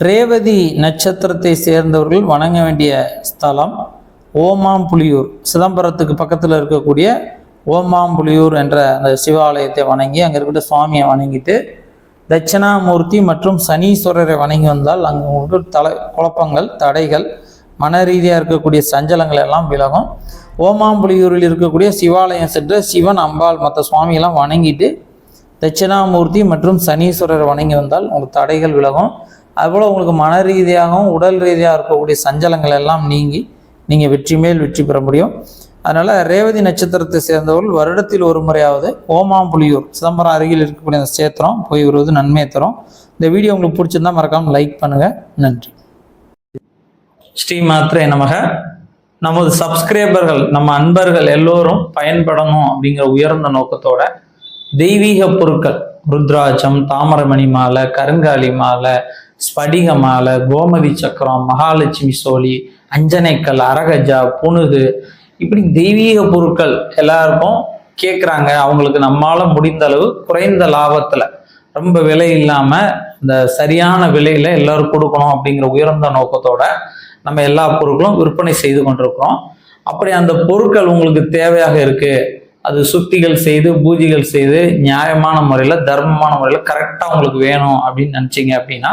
ரேவதி நட்சத்திரத்தை சேர்ந்தவர்கள் வணங்க வேண்டிய ஸ்தலம் ஓமாம்புலியூர். சிதம்பரத்துக்கு பக்கத்தில் இருக்கக்கூடிய ஓமாம்புலியூர் என்ற அந்த சிவாலயத்தை வணங்கி அங்கே இருக்கிற சுவாமியை வணங்கிட்டு தட்சிணாமூர்த்தி மற்றும் சனீஸ்வரரை வணங்கி வந்தால் அங்கே உங்களுக்கு தலை குழப்பங்கள் தடைகள் மன ரீதியாக இருக்கக்கூடிய சஞ்சலங்கள் எல்லாம் விலகும். ஓமாம்புலியூரில் இருக்கக்கூடிய சிவாலயம் சென்று சிவன் அம்பாள் மற்ற சுவாமியெல்லாம் வணங்கிட்டு தட்சிணாமூர்த்தி மற்றும் சனீஸ்வரரை வணங்கி வந்தால் உங்களுக்கு தடைகள் விலகும். அதுபோல் உங்களுக்கு மன ரீதியாகவும் உடல் ரீதியாக இருக்கக்கூடிய சஞ்சலங்கள் எல்லாம் நீங்கி நீங்கள் வெற்றி மேல் வெற்றி பெற முடியும். அதனால் ரேவதி நட்சத்திரத்தை சேர்ந்தவர்கள் வருடத்தில் ஒரு முறையாவது ஓமாம்புலியூர் சிதம்பரம் அருகில் இருக்கக்கூடிய அந்த சேத்திரம் போய் வருவது நன்மையை தரும். இந்த வீடியோ உங்களுக்கு பிடிச்சிருந்தா மறக்காமல் லைக் பண்ணுங்கள் நன்றி. ஸ்ரீ மாத்திரை நமக. நமது சப்ஸ்கிரைபர்கள் நம்ம அன்பர்கள் எல்லோரும் பயன்படணும் அப்படிங்கிற உயர்ந்த நோக்கத்தோட தெய்வீக பொருட்கள் ருத்ராட்சம் தாமரமணி மாலை கருங்காலி மாலை ஸ்படிக மாலை கோமதி சக்கரம் மகாலட்சுமி சோழி அஞ்சனைக்கல் அரகஜா புனுகு இப்படி தெய்வீக பொருட்கள் எல்லாருக்கும் கேட்குறாங்க அவங்களுக்கு நம்மால முடிந்த அளவு குறைந்த லாபத்தில். ரொம்ப விலை இல்லாமல் இந்த சரியான விலையில் எல்லாரும் கொடுக்கணும் அப்படிங்கிற உயர்ந்த நோக்கத்தோட நம்ம எல்லா பொருட்களும் விற்பனை செய்து கொண்டிருக்கிறோம். அப்படி அந்த பொருட்கள் உங்களுக்கு தேவையாக இருக்குது அது சுத்திகள் செய்து பூஜைகள் செய்து நியாயமான முறையில் தர்மமான முறையில் கரெக்டாக உங்களுக்கு வேணும் அப்படின்னு நினச்சிங்க அப்படின்னா